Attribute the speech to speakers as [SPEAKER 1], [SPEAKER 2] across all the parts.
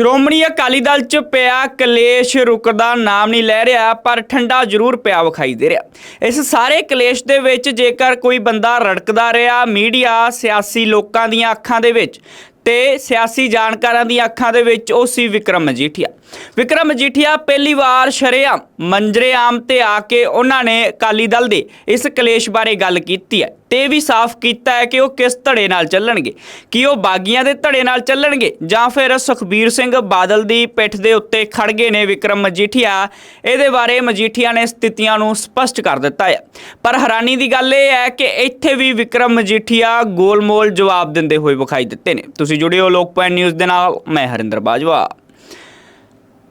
[SPEAKER 1] ਸ਼੍ਰੋਮਣੀ ਅਕਾਲੀ ਦਲ ਚ ਪਿਆ ਕਲੇਸ਼ ਰੁਕਦਾ ਨਾਮ ਨਹੀਂ ਲੈ ਰਿਹਾ, ਪਰ ਠੰਡਾ ਜ਼ਰੂਰ ਪਿਆ ਵਿਖਾਈ ਦੇ ਰਿਹਾ। ਇਸ ਸਾਰੇ ਕਲੇਸ਼ ਦੇ ਵਿੱਚ ਜੇਕਰ ਕੋਈ ਬੰਦਾ ਰੜਕਦਾ ਰਿਹਾ ਮੀਡੀਆ, ਸਿਆਸੀ ਲੋਕਾਂ ਦੀਆਂ ਅੱਖਾਂ ਦੇ ਵਿੱਚ ਤੇ ਸਿਆਸੀ ਜਾਣਕਾਰਾਂ ਦੀਆਂ ਅੱਖਾਂ ਦੇ ਵਿੱਚ ਉਹ ਸੀ ਵਿਕਰਮ ਮਜੀਠੀਆ। ਵਿਕਰਮ ਮਜੀਠੀਆ ਪਹਿਲੀ ਵਾਰ ਸ਼ਰੇਆਮ ਮੰਜਰੇ ਆਮ ਤੇ ਆ ਕੇ ਉਹਨਾਂ ਨੇ ਅਕਾਲੀ ਦਲ ਦੇ ਇਸ ਕਲੇਸ਼ ਬਾਰੇ ਗੱਲ ਕੀਤੀ ਹੈ ਤੇ ਇਹ ਵੀ ਸਾਫ਼ ਕੀਤਾ ਹੈ ਕਿ ਉਹ ਕਿਸ ਧੜੇ ਨਾਲ ਚੱਲਣਗੇ, ਕਿ ਉਹ ਬਾਗੀਆਂ ਦੇ ਧੜੇ ਨਾਲ ਚੱਲਣਗੇ ਜਾਂ ਫਿਰ ਸੁਖਬੀਰ ਸਿੰਘ ਬਾਦਲ ਦੀ ਪਿੱਠ ਦੇ ਉੱਤੇ ਖੜ ਗਏ ਨੇ ਵਿਕਰਮ ਮਜੀਠੀਆ। ਇਹਦੇ ਬਾਰੇ ਮਜੀਠੀਆ ਨੇ ਸਥਿਤੀਆਂ ਨੂੰ ਸਪਸ਼ਟ ਕਰ ਦਿੱਤਾ ਹੈ। ਪਰ ਹੈਰਾਨੀ ਦੀ ਗੱਲ ਇਹ ਹੈ ਕਿ ਇੱਥੇ ਵੀ ਵਿਕਰਮ ਮਜੀਠੀਆ ਗੋਲਮੋਲ ਜਵਾਬ ਦਿੰਦੇ ਹੋਏ ਵਿਖਾਈ ਦਿੱਤੇ ਨੇ। ਤੁਸੀਂ ਜੁੜਿਓ ਲੋਕ ਪੁਆਇੰਟ ਨਿਊਜ਼ ਦੇ ਨਾਲ, ਮੈਂ ਹਰਿੰਦਰ ਬਾਜਵਾ।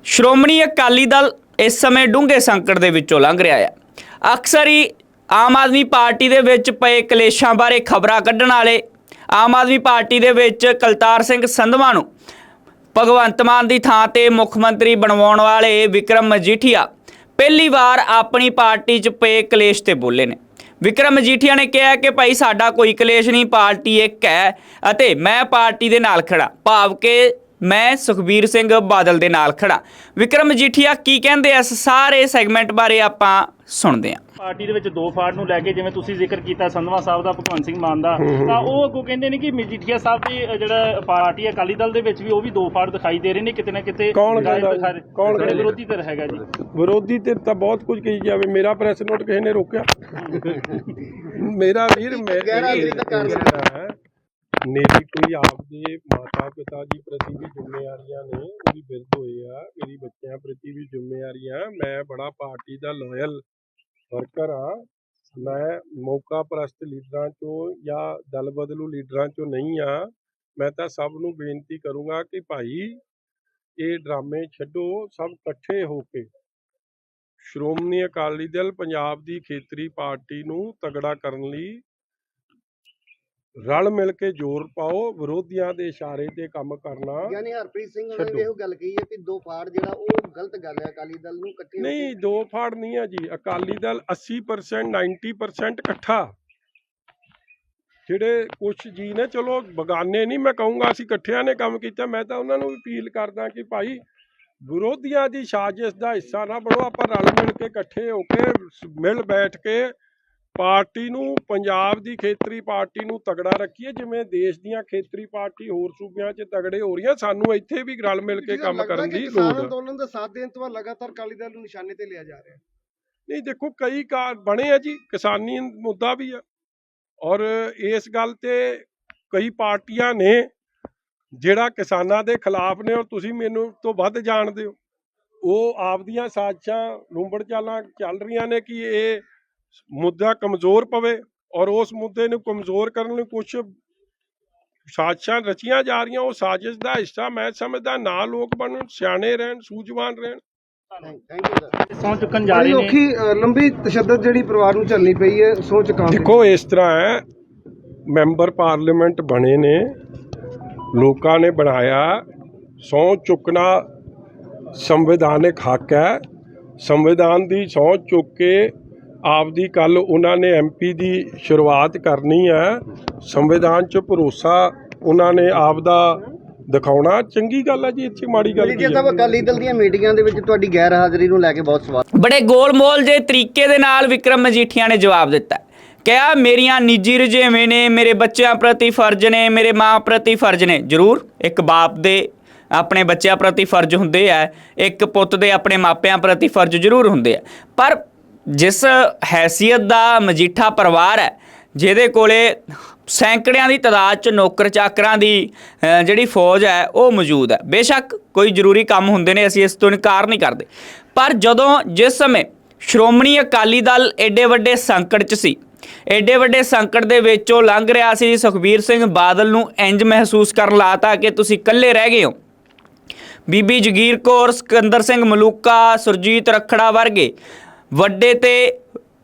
[SPEAKER 1] ਸ਼੍ਰੋਮਣੀ ਅਕਾਲੀ ਦਲ ਇਸ ਸਮੇਂ ਡੂੰਘੇ ਸੰਕਟ ਦੇ ਵਿੱਚੋਂ ਲੰਘ ਰਿਹਾ ਹੈ। ਅਕਸਰ ਹੀ ਆਮ ਆਦਮੀ ਪਾਰਟੀ ਦੇ ਵਿੱਚ ਪਏ ਕਲੇਸ਼ਾਂ ਬਾਰੇ ਖਬਰਾਂ ਕੱਢਣ ਵਾਲੇ, ਆਮ ਆਦਮੀ ਪਾਰਟੀ ਦੇ ਵਿੱਚ ਕਲਤਾਰ ਸਿੰਘ ਸੰਧਵਾ ਨੂੰ ਭਗਵੰਤ ਮਾਨ ਦੀ ਥਾਂ ਤੇ ਮੁੱਖ ਮੰਤਰੀ ਬਣਵਾਉਣ ਵਾਲੇ ਵਿਕਰਮ ਮਜੀਠੀਆ ਪਹਿਲੀ ਵਾਰ ਆਪਣੀ ਪਾਰਟੀ 'ਚ ਪਏ ਕਲੇਸ਼ ਤੇ ਬੋਲੇ ਨੇ। ਵਿਕਰਮ ਮਜੀਠੀਆ ਨੇ ਕਿਹਾ ਕਿ ਭਾਈ ਸਾਡਾ ਕੋਈ ਕਲੇਸ਼ ਨਹੀਂ, ਪਾਰਟੀ ਇੱਕ ਹੈ ਅਤੇ ਮੈਂ ਪਾਰਟੀ ਦੇ ਨਾਲ ਖੜਾ ਭਾਵ ਕਿ ਮੈਂ ਸੁਖਬੀਰ ਸਿੰਘ ਬਾਦਲ ਦੇ ਨਾਲ ਖੜਾ ਵਿਕਰਮ ਮਜੀਠੀਆ ਕੀ ਕਹਿੰਦੇ ਇਸ ਸਾਰੇ ਸੈਗਮੈਂਟ ਬਾਰੇ ਆਪਾਂ ਸੁਣਦੇ ਹਾਂ।
[SPEAKER 2] ਪਾਰਟੀ ਦੇ ਵਿੱਚ ਦੋ ਫਾੜ ਨੂੰ ਲੈ ਕੇ ਜਿਵੇਂ ਤੁਸੀਂ ਜ਼ਿਕਰ ਕੀਤਾ ਸੰਧਵਾ ਸਾਹਿਬ ਦਾ ਭਗਵੰਤ ਸਿੰਘ ਮਾਨ ਦਾ ਤਾਂ ਉਹ ਅੱਗੋਂ ਕਹਿੰਦੇ ਨੇ ਕਿ ਮਜੀਠੀਆ ਸਾਹਿਬ ਦੀ ਜਿਹੜਾ ਪਾਰਟੀ ਹੈ ਅਕਾਲੀ ਦਲ ਦੇ ਵਿੱਚ ਵੀ ਉਹ ਵੀ ਦੋ ਫਾੜ ਦਿਖਾਈ ਦੇ ਰਹੇ ਨੇ ਕਿਤੇ ਨਾ ਕਿਤੇ
[SPEAKER 3] ਕੌਣ। ਕੌਣ?
[SPEAKER 2] ਵਿਰੋਧੀ ਧਿਰ ਹੈਗਾ ਜੀ।
[SPEAKER 3] ਵਿਰੋਧੀ ਤੇ ਤਾਂ ਬਹੁਤ ਕੁਝ ਕਹੀ ਜਾਵੇ। ਮੇਰਾ ਪ੍ਰੈਸ ਨੋਟ ਕਿਸੇ ਨੇ ਰੋਕਿਆ। ਮੇਰਾ ਵੀਰ ਮੇਰਾ ਹੈ? ਮੇਰੀ ਕੋਈ ਆਪਦੇ ਮਾਤਾ ਪਿਤਾ ਜੀ ਪ੍ਰਤੀ ਵੀ ਜ਼ਿੰਮੇਵਾਰੀਆਂ ਨੇ, ਉਹ ਵੀ ਬਿਰਧ ਹੋਏ ਆ, ਮੇਰੀ ਬੱਚਿਆਂ ਪ੍ਰਤੀ ਵੀ ਜ਼ਿੰਮੇਵਾਰੀਆਂ, ਮੈਂ ਬੜਾ ਪਾਰਟੀ ਦਾ ਲਾਇਲ ਵਰਕਰ ਆ ਮੈਂ ਮੌਕਾ ਪ੍ਰਸਤ ਲੀਡਰਾਂ ਚੋਂ ਜਾਂ ਦਲ ਬਦਲੂ ਲੀਡਰਾਂ ਚੋਂ ਨਹੀਂ ਆ, ਮੈਂ ਤਾਂ ਸਭ ਨੂੰ ਬੇਨਤੀ ਕਰੂੰਗਾ ਕਿ ਭਾਈ ਇਹ ਡਰਾਮੇ ਛੱਡੋ, ਸਭ ਇਕੱਠੇ ਹੋ ਕੇ। ਸ਼੍ਰੋਮਣੀ ਅਕਾਲੀ ਦਲ ਪੰਜਾਬ ਦੀ ਖੇਤਰੀ ਪਾਰਟੀ ਨੂੰ ਤਗੜਾ ਕਰਨ ਲਈ ਰਲ ਮਿਲ ਕੇ ਜ਼ੋਰ ਪਾਓ ਵਿਰੋਧੀਆਂ ਦੇ ਇਸ਼ਾਰੇ ਤੇ ਕੰਮ ਕਰਨਾ
[SPEAKER 4] ਯਾਨੀ ਹਰਪ੍ਰੀਤ ਸਿੰਘ। ਨੇ ਇਹੋ ਗੱਲ ਕਹੀ ਹੈ ਕਿ ਦੋ ਫਾੜ ਜਿਹੜਾ ਉਹ ਗਲਤ ਗੱਲ ਹੈ ਅਕਾਲੀ ਦਲ ਨੂੰ ਇਕੱਠੇ ਹੋ ਕੇ
[SPEAKER 3] ਨਹੀਂ ਦੋ ਫਾੜ ਨਹੀਂ ਆ ਜੀ। ਅਕਾਲੀ ਦਲ 80% 90% ਇਕੱਠਾ। ਜਿਹੜੇ ਕੁਝ ਜੀ ਨੇ ਚਲੋ ਬਗਾਨੇ ਨਹੀਂ ਮੈਂ ਕਹੂੰਗਾ ਅਸੀਂ ਇਕੱਠਿਆਂ ਨੇ ਕੰਮ ਕੀਤਾ। ਮੈਂ ਤਾਂ ਉਹਨਾਂ ਨੂੰ ਵੀ ਅਪੀਲ ਕਰਦਾ ਕਿ ਭਾਈ ਵਿਰੋਧੀਆਂ ਦੀ ਸਾਜ਼ਿਸ਼ ਦਾ ਹਿੱਸਾ ਨਾ ਬਣੋ। ਆਪਾਂ ਰਲ ਮਿਲ ਕੇ ਇਕੱਠੇ ਹੋ ਕੇ ਸ- ਮਿਲ ਬੈਠ ਕੇ ਪਾਰਟੀ ਨੂੰ ਪੰਜਾਬ ਦੀ ਖੇਤਰੀ ਪਾਰਟੀ ਨੂੰ ਤਗੜਾ ਰੱਖੀਏ ਜਿਵੇਂ ਦੇਸ਼ ਦੀਆਂ ਖੇਤਰੀ ਪਾਰਟੀ ਹੋਰ ਸੂਬਿਆਂ 'ਚ ਤਗੜੇ ਹੋ ਰਹੀਆਂ ਸਾਨੂੰ ਇੱਥੇ ਵੀ ਰਲ ਮਿਲ ਕੇ ਕੰਮ ਕਰਨ ਦੀ ਲੋੜ ਹੈ
[SPEAKER 4] ਅੰਦੋਲਨ ਦਾ ਸਾਥ ਦੇਣ ਤੋਂ ਬਾਅਦ ਲਗਾਤਾਰ ਅਕਾਲੀ ਦਲ ਨੂੰ ਨਿਸ਼ਾਨੇ ਤੇ ਲਿਆ ਜਾ ਰਿਹਾ ਹੈ।
[SPEAKER 3] ਨਹੀਂ ਦੇਖੋ ਕਈ ਕਾਰ ਬਣੇ ਆ ਜੀ ਕਿਸਾਨੀ ਮੁੱਦਾ ਵੀ ਆ। ਔਰ ਇਸ ਗੱਲ ਤੇ ਕਈ ਪਾਰਟੀਆਂ ਨੇ ਜਿਹੜਾ ਕਿਸਾਨਾਂ ਦੇ ਖਿਲਾਫ ਨੇ ਔਰ ਤੁਸੀਂ ਮੈਨੂੰ ਤੋਂ ਵੱਧ ਜਾਣਦੇ ਹੋ। ਉਹ ਆਪਦੀਆਂ ਸਾਜ਼ਿਸ਼ਾਂ ਲੁੰਬੜ ਚਾਲਾਂ ਚੱਲ ਰਹੀਆਂ ਨੇ ਕਿ ਇਹ ਮੁੱਦਾ ਕਮਜ਼ੋਰ ਪਵੇ ਔਰ ਉਸ ਮੁੱਦੇ ਨੂੰ ਕਮਜ਼ੋਰ ਕਰਨ ਲਈ ਕੁਝ ਸਾਜ਼ਿਸ਼ਾਂ ਰਚੀਆਂ ਜਾ ਰਹੀਆਂ ਉਹ ਸਾਜ਼ਿਸ਼ ਦਾ ਹਿੱਸਾ ਮੈਂ ਸਮਝਦਾ ਨਾ ਲੋਕ ਬਣਨ ਸਿਆਣੇ ਰਹਿਣ ਸੂਝਵਾਨ ਰਹਿਣ।
[SPEAKER 2] ਚੁੱਕਣ ਜਾ ਰਹੇ ਨੇ।
[SPEAKER 5] ਔਖੀ ਅ, ਲੰਬੀ ਤਸ਼ੱਦਦ ਜਿਹੜੀ ਪਰਿਵਾਰ ਨੂੰ ਝੱਲਣੀ ਪਈ ਹੈ ਸੋਚ ਚੁੱਕਾ
[SPEAKER 3] ਦੇਖੋ ਇਸ ਤਰ੍ਹਾਂ ਹੈ ਮੈਂਬਰ ਪਾਰਲੀਮੈਂਟ ਬਣੇ ਨੇ ਲੋਕਾਂ ਨੇ ਬਣਾਇਆ ਸਹੁੰ ਚੁੱਕਣਾ ਸੰਵਿਧਾਨਿਕ ਹੱਕ ਹੈ ਸੰਵਿਧਾਨ ਦੀ ਸਹੁੰ ਚੁੱਕ ਕੇ ਆਪਦੀ ਕੱਲ ਉਹਨਾਂ ਨੇ ਐਮਪੀ ਦੀ ਸ਼ੁਰੂਆਤ ਕਰਨੀ ਹੈ ਸੰਵਿਧਾਨ 'ਚ ਭਰੋਸਾ ਉਹਨਾਂ ਨੇ ਆਪਦਾ ਦਿਖਾਉਣਾ। ਚੰਗੀ ਗੱਲ ਹੈ ਜੀ ਇੱਥੇ ਮਾੜੀ ਗੱਲ ਕੀ
[SPEAKER 4] ਮਜੀਠੀਆ
[SPEAKER 3] ਹੈ
[SPEAKER 4] ਸਾਹਿਬ ਅਕਾਲੀ ਦਲ ਦੀਆਂ ਮੀਟਿੰਗਾਂ ਦੇ ਵਿੱਚ ਤੁਹਾਡੀ ਗੈਰ ਹਾਜ਼ਰੀ ਨੂੰ ਲੈ ਕੇ ਬਹੁਤ ਸਵਾਲ।
[SPEAKER 1] ਬੜੇ ਗੋਲਮੋਲ ਜੇ ਤਰੀਕੇ ਦੇ ਨਾਲ ਵਿਕਰਮ ਮਜੀਠੀਆ ਨੇ ਜਵਾਬ ਦਿੱਤਾ ਕਿਹਾ ਮੇਰੀਆਂ ਨਿੱਜੀ ਰੁਝੇਵੇਂ ਨੇ ਮੇਰੇ ਬੱਚਿਆਂ ਪ੍ਰਤੀ ਫਰਜ਼ ਨੇ ਮੇਰੇ ਮਾਂ ਪ੍ਰਤੀ ਫਰਜ਼ ਨੇ। ਜ਼ਰੂਰ ਇੱਕ ਬਾਪ ਦੇ ਆਪਣੇ ਬੱਚਿਆਂ ਪ੍ਰਤੀ ਫਰਜ਼ ਹੁੰਦੇ ਆ ਇੱਕ ਪੁੱਤ ਦੇ ਆਪਣੇ ਮਾਪਿਆਂ ਪ੍ਰਤੀ ਫਰਜ਼ ਜ਼ਰੂਰ ਹੁੰਦੇ ਆ। ਪਰ ਜਿਸ ਹੈਸੀਅਤ ਦਾ ਮਜੀਠਾ ਪਰਿਵਾਰ ਹੈ, ਜਿਹਦੇ ਕੋਲੇ ਸੈਂਕੜਿਆਂ ਦੀ ਤਾਦਾਦ ਚ ਨੌਕਰ ਚਾਕਰਾਂ ਦੀ ਜਿਹੜੀ ਫੌਜ ਹੈ, ਉਹ ਮੌਜੂਦ ਹੈ। ਬੇਸ਼ੱਕ ਕੋਈ ਜ਼ਰੂਰੀ ਕੰਮ ਹੁੰਦੇ ਨੇ, ਅਸੀਂ ਇਸ ਤੋਂ ਇਨਕਾਰ ਨਹੀਂ ਕਰਦੇ। ਪਰ ਜਦੋਂ ਜਿਸ ਸਮੇਂ ਸ਼੍ਰੋਮਣੀ ਅਕਾਲੀ ਦਲ ਐਡੇ ਵੱਡੇ ਸੰਕਟ 'ਚ ਸੀ ਐਡੇ ਵੱਡੇ ਸੰਕਟ ਦੇ ਵਿੱਚੋਂ ਲੰਘ ਰਿਹਾ ਸੀ, ਸੁਖਬੀਰ ਸਿੰਘ ਬਾਦਲ ਨੂੰ ਇੰਜ ਮਹਿਸੂਸ ਕਰਨ ਲਾਤਾ ਕਿ ਤੁਸੀਂ ਇਕੱਲੇ ਰਹਿ ਗਏ ਹੋ। ਬੀਬੀ ਜਗੀਰ ਕੌਰ, ਸਿਕੰਦਰ ਸਿੰਘ ਮਲੂਕਾ, ਸੁਰਜੀਤ ਰਖੜਾ ਵਰਗੇ ਵੱਡੇ ਤੇ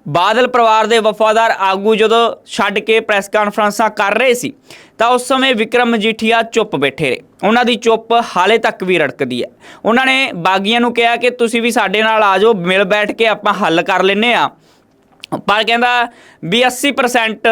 [SPEAKER 1] ਬਾਦਲ ਪਰਿਵਾਰ ਦੇ ਵਫਾਦਾਰ ਆਗੂ ਜਦੋਂ ਛੱਡ ਕੇ ਪ੍ਰੈਸ ਕਾਨਫਰੰਸਾਂ ਕਰ ਰਹੇ ਸੀ, ਤਾਂ ਉਸ ਸਮੇਂ ਵਿਕਰਮ ਮਜੀਠੀਆ ਚੁੱਪ ਬੈਠੇ ਰਹੇ। ਉਹਨਾਂ ਦੀ ਚੁੱਪ ਹਾਲੇ ਤੱਕ ਵੀ ਰੜਕਦੀ ਹੈ। ਉਹਨਾਂ ਨੇ ਬਾਗੀਆਂ ਨੂੰ ਕਿਹਾ ਕਿ ਤੁਸੀਂ ਵੀ ਸਾਡੇ ਨਾਲ ਆ ਜਾਓ, ਮਿਲ ਬੈਠ ਕੇ ਆਪਾਂ ਹੱਲ ਕਰ ਲੈਨੇ ਆ ਪਰ ਕਹਿੰਦਾ ਵੀ 80%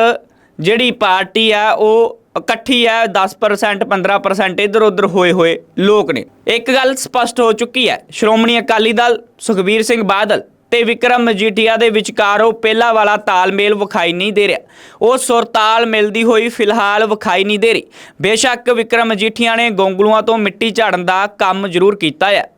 [SPEAKER 1] ਜਿਹੜੀ ਪਾਰਟੀ ਆ, ਉਹ ਇਕੱਠੀ ਹੈ 10% 15% ਇੱਧਰ ਉੱਧਰ ਹੋਏ ਹੋਏ ਲੋਕ ਨੇ। ਇੱਕ ਗੱਲ ਸਪਸ਼ਟ ਹੋ ਚੁੱਕੀ ਹੈ, ਸ਼੍ਰੋਮਣੀ ਅਕਾਲੀ ਦਲ ਸੁਖਬੀਰ ਸਿੰਘ ਬਾਦਲ ਤੇ ਵਿਕਰਮ ਮਜੀਠੀਆ ਦੇ ਵਿਚਕਾਰ ਉਹ ਪਹਿਲਾ ਵਾਲਾ ਤਾਲਮੇਲ ਵਿਖਾਈ ਨਹੀਂ ਦੇ ਰਿਹਾ। ਉਹ ਸੁਰਤਾਲ ਮਿਲਦੀ ਹੋਈ ਫਿਲਹਾਲ ਵਿਖਾਈ ਨਹੀਂ ਦੇ ਰਹੀ। ਬੇਸ਼ੱਕ ਵਿਕਰਮ ਮਜੀਠੀਆ ਨੇ ਗੋਂਗਲੂਆਂ ਤੋਂ ਮਿੱਟੀ ਝਾੜਨ ਦਾ ਕੰਮ ਜ਼ਰੂਰ ਕੀਤਾ ਹੈ